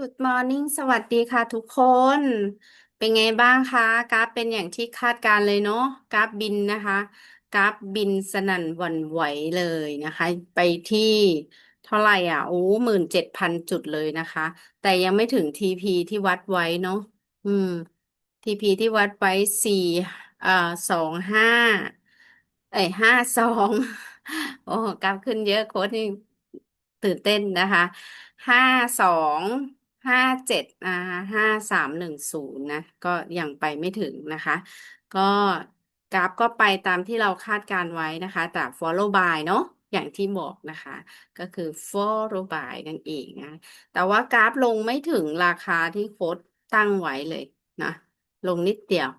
Good morning สวัสดีค่ะทุกคน เป็นไงบ้างคะ กราฟเป็นอย่างที่คาดการเลยเนาะ กราฟบินนะคะ กราฟบินสนั่นหวั่นไหวเลยนะคะ ไปที่เท่าไหร่อะ โอ้หมื่นเจ็ดพันจุดเลยนะคะ แต่ยังไม่ถึงทีพีที่วัดไว้เนาะ อืมทีพีที่วัดไว้สี่อ่าสองห้าเอ้ยห้าสองโอ้กราฟขึ้นเยอะโค้ดนี่ตื่นเต้นนะคะห้าสอง ห้าเจ็ดอ่าห้าสามหนึ่งศูนย์นะ ก็ยังไปไม่ถึงนะคะ ก็กราฟก็ไปตามที่เราคาดการไว้นะคะแต่ follow by เนาะอย่างที่บอกนะคะ ก็คือ follow by นั่นเองนะแต่ว่ากราฟลงไม่ถึงราคาที่โค้ดตั้งไว้เลยนะ ลงนิดเดียว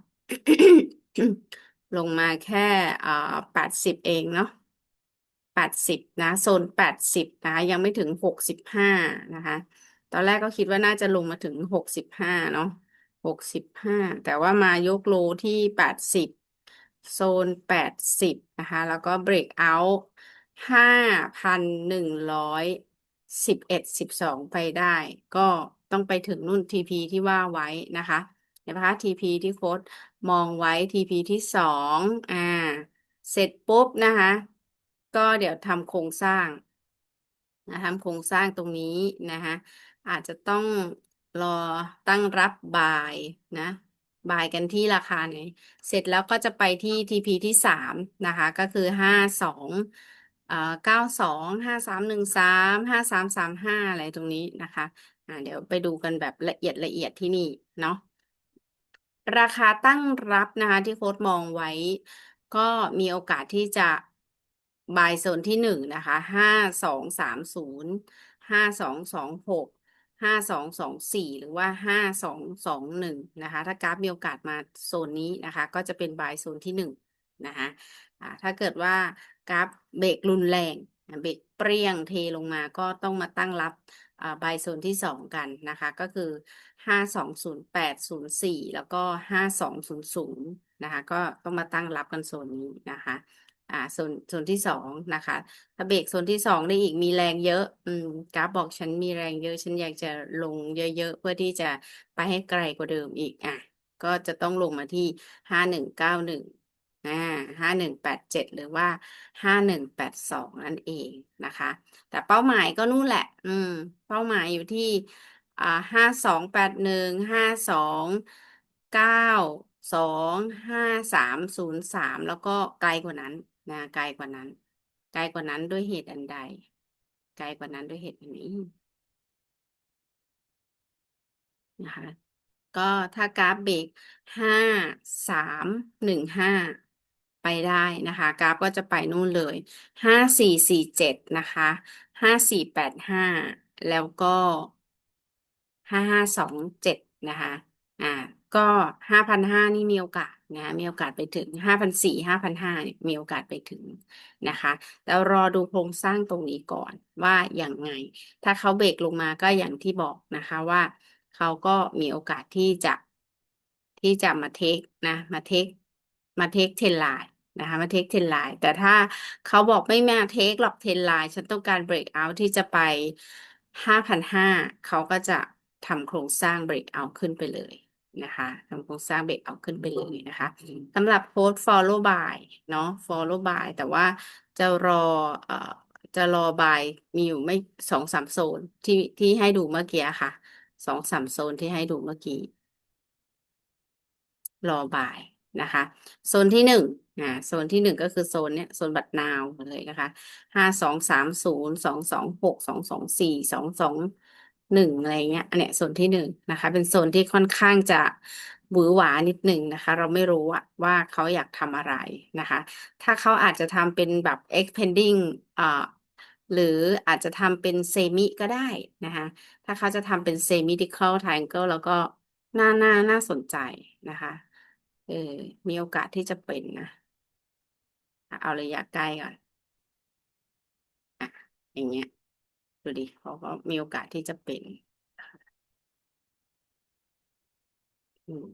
ลงมาแค่อ่าแปดสิบเองเนาะแปดสิบนะ โซนแปดสิบนะคะยังไม่ถึงหกสิบห้านะคะ ตอนแรกก็คิดว่าน่าจะลงมาถึงหกสิบห้าเนาะหกสิบห้าแต่ว่ามายกโลที่แปดสิบโซนแปดสิบนะคะ แล้วก็เบรกเอาท์ห้าพันหนึ่งร้อยสิบเอ็ดสิบสองไปได้ ก็ต้องไปถึงนู่นทีพีที่ว่าไว้นะคะเห็นไหมคะทีพีที่โค้ดมองไว้ทีพีที่สองอ่า เสร็จปุ๊บนะคะ ก็เดี๋ยวทำโครงสร้างนะทำโครงสร้างตรงนี้นะคะ อาจจะต้องรอตั้งรับบายนะบายกันที่ราคาไหนเสร็จแล้วก็จะไปที่ TP ที่สามนะคะ ก็คือห้าสองเอ่อเก้าสองห้าสามหนึ่งสามห้าสามสามห้าอะไรตรงนี้นะคะอ่าเดี๋ยวไปดูกันแบบละเอียดละเอียดที่นี่เนาะราคาตั้งรับนะคะ ที่โค้ดมองไว้ ก็มีโอกาสที่จะบายโซนที่หนึ่งนะคะห้าสองสามศูนย์ห้าสองสองหก ห้าสองสองสี่หรือว่าห้าสองสองหนึ่งนะคะ ถ้ากราฟมีโอกาสมาโซนนี้นะคะ ก็จะเป็นบายโซนที่หนึ่งนะคะถ้าเกิดว่ากราฟเบรกรุนแรงเบรกเปรี้ยงเทลงมาก็ต้องมาตั้งรับบายโซนที่สองกันนะคะ ก็คือห้าสองศูนย์แปดศูนย์สี่แล้วก็ห้าสองศูนย์ศูนย์นะคะ ก็ต้องมาตั้งรับกันโซนนี้นะคะ อ่าโซนโซนที่สองนะคะ ถ้าเบรกโซนที่สองได้อีกมีแรงเยอะ อืมกราฟบอกฉันมีแรงเยอะ ฉันอยากจะลงเยอะๆ เพื่อที่จะไปให้ไกลกว่าเดิมอีกอะก็จะต้องลงมาที่ห้าหนึ่งเก้าหนึ่งอ่าห้าหนึ่งแปดเจ็ดหรือว่าห้าหนึ่งแปดสองนั่นเองนะคะ แต่เป้าหมายก็นู่นแหละ อืม เป้าหมายอยู่ที่อ่าห้าสองแปดหนึ่งห้าสองเก้าสองห้าสามศูนย์สามแล้วก็ไกลกว่านั้น นะไกลกว่านั้น ไกลกว่านั้นด้วยเหตุอันใด ไกลกว่านั้นด้วยเหตุอันนี้นะคะก็ถ้ากราฟเบรกห้าสามหนึ่งห้าไปได้นะคะ กราฟก็จะไปนู่นเลยห้าสี่สี่เจ็ดนะคะห้าสี่แปดห้าแล้วก็ห้าห้าสองเจ็ดนะคะ อ่า ก็ห้าพันห้านี่มีโอกาสนะมีโอกาสไปถึงห้าพันสี่ห้าพันห้ามีโอกาสไปถึงนะคะแล้วรอดูโครงสร้างตรงนี้ก่อนว่าอย่างไง ถ้าเขาเบรกลงมาก็อย่างที่บอกนะคะว่าเขาก็มีโอกาสที่จะที่จะมาเทคนะมาเทคมาเทคเทนไลน์นะคะมาเทคเทนไลน์แต่ถ้าเขาบอกไม่มาเทคหรอกเทนไลน์ฉันต้องการเบรกเอาท์ที่จะไปห้าพันห้าเขาก็จะทำโครงสร้างเบรกเอาท์ขึ้นไปเลย นะคะทำโครงสร้างเบรกเอาท์ขึ้นไปเลยนะคะสำหรับโค้ด follow by เนาะ follow by แต่ว่าจะรอเอ่อจะรอบายมีอยู่ไม่สองสามโซนที่ที่ให้ดูเมื่อกี้ค่ะสองสามโซนที่ให้ดูเมื่อกี้ รอบายนะคะ โซนที่หนึ่งอ่าโซนที่หนึ่งก็คือโซนเนี้ยโซนบัตรนาวเลยนะคะห้าสองสามศูนย์สองสองหกสองสองสี่สองสอง หนึ่งอะไรเงี้ยอันเนี้ยโซนที่หนึ่งนะคะ เป็นโซนที่ค่อนข้างจะหวือหวานิดหนึ่งนะคะ เราไม่รู้อะว่าเขาอยากทำอะไรนะคะ ถ้าเขาอาจจะทำเป็นแบบ expanding อ่าหรืออาจจะทำเป็นเซมิก็ได้นะคะ ถ้าเขาจะทำเป็น symmetrical triangle แล้วก็น่าน่าน่าสนใจนะคะเออมีโอกาสที่จะเป็นนะอะเอาระยะใกล้ก่อนอะอย่างเงี้ย ดูดิเขาก็มีโอกาสที่จะเป็นอืม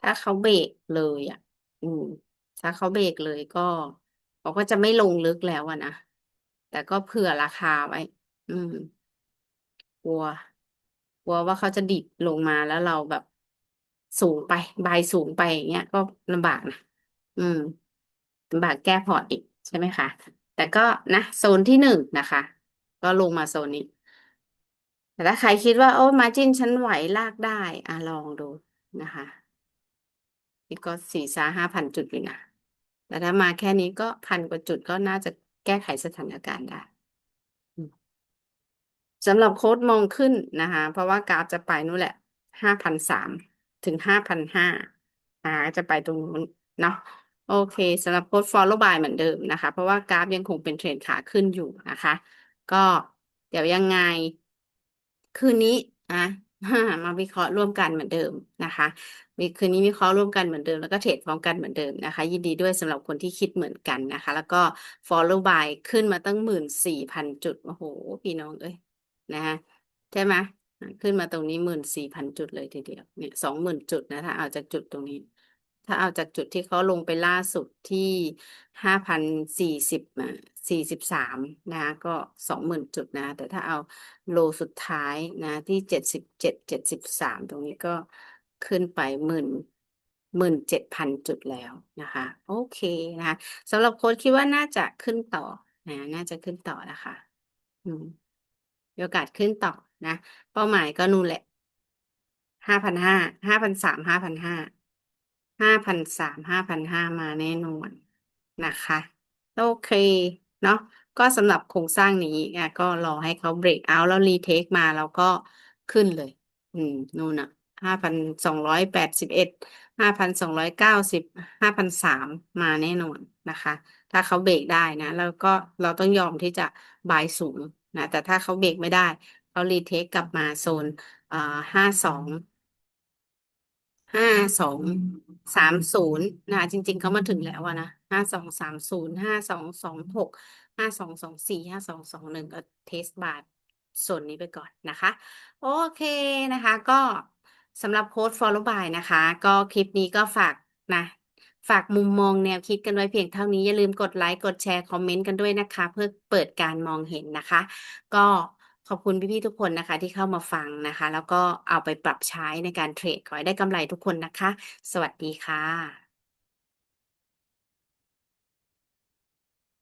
ถ้าเขาเบรกเลยอะ อืม ถ้าเขาเบรกเลยก็เขาก็จะไม่ลงลึกแล้วอะนะ แต่ก็เผื่อราคาไว้ อืม กลัว กลัวว่าเขาจะดิบลงมาแล้วเราแบบสูงไปบายสูงไปอย่างเงี้ย ก็ลำบากนะอืมลำบากแก้พอร์ตอีกใช่ไหมคะแต่ก็นะโซนที่หนึ่งนะคะ ก็ลงมาโซนนี้ แต่ถ้าใครคิดว่าโอ้มาจิ้นฉันไหวลากได้ อะลองดูนะคะนี่ก็สี่สาห้าพันจุดอยู่นะแต่ถ้ามาแค่นี้ก็พันกว่าจุดก็น่าจะแก้ไขสถานการณ์ได้ สำหรับโค้ดมองขึ้นนะคะ เพราะว่ากราฟจะไปนู่นแหละห้าพันสามถึงห้าพันห้าอ่าจะไปตรงนู้นเนาะโอเคสำหรับโค้ด follow by เหมือนเดิมนะคะ เพราะว่ากราฟยังคงเป็นเทรนขาขึ้นอยู่นะคะ ก็เดี๋ยวยังไง คืนนี้อะมาวิเคราะห์ร่วมกันเหมือนเดิมนะคะมีคืนนี้วิเคราะห์ร่วมกันเหมือนเดิมแล้วก็เทรดพร้อมกันเหมือนเดิมนะคะ ยินดีด้วยสำหรับคนที่คิดเหมือนกันนะคะ แล้วก็ follow by ขึ้นมาตั้งหมื่นสี่พันจุดโอ้โหพี่น้องเอ้ย นะคะใช่ไหมขึ้นมาตรงนี้หมื่นสี่พันจุดเลยทีเดียวเนี่ยสองหมื่นจุดนะถ้าเอาจากจุดตรงนี้ ถ้าเอาจากจุดที่เขาลงไปล่าสุดที่ห้าพันสี่สิบสี่สิบสามนะก็สองหมื่นจุดนะ แต่ถ้าเอาโลสุดท้ายนะที่เจ็ดสิบเจ็ดเจ็ดสิบสามตรงนี้ก็ขึ้นไปหมื่นหมื่นเจ็ดพันจุดแล้วนะคะ โอเคนะคะสำหรับโค้ดคิดว่าน่าจะขึ้นต่อนะน่าจะขึ้นต่อนะคะ อืม มีโอกาสขึ้นต่อนะ เป้าหมายก็นู่นแหละห้าพันห้าห้าพันสามห้าพันห้าห้าพันสามห้าพันห้ามาแน่นอนนะคะโอเคเนาะก็สำหรับโครงสร้างนี้อะก็รอให้เขาเบรกเอาแล้วรีเทคมาแล้วก็ขึ้นเลย อืมนู่นอะห้าพันสองร้อยแปดสิบเอ็ดห้าพันสองร้อยเก้าสิบห้าพันสามมาแน่นอนนะคะ ถ้าเขาเบรกได้นะ แล้วก็เราต้องยอมที่จะบายสูง นะแต่ถ้าเขาเบรกไม่ได้เขารีเทคกลับมาโซนอ่าห้าสองห้าสองสามศูนย์นะคะจริง ๆเขามาถึงแล้วอะนะห้าสองสามศูนย์ห้าสองสองหกห้าสองสองสี่ห้าสองสองหนึ่งก็เทสบาทส่วนนี้ไปก่อนนะคะ โอเคนะคะ ก็สำหรับโค้ด follow by นะคะ ก็คลิปนี้ก็ฝากนะ ฝากมุมมองแนวคิดกันไว้เพียงเท่านี้ อย่าลืมกดไลค์ กดแชร์ คอมเมนต์กันด้วยนะคะ เพื่อเปิดการมองเห็นนะคะ ก็ขอบคุณพี่ๆทุกคนนะคะ ที่เข้ามาฟังนะคะ แล้วก็เอาไปปรับใช้ในการเทรดขอให้ได้กำไรทุกคนนะคะ สวัสดีค่ะ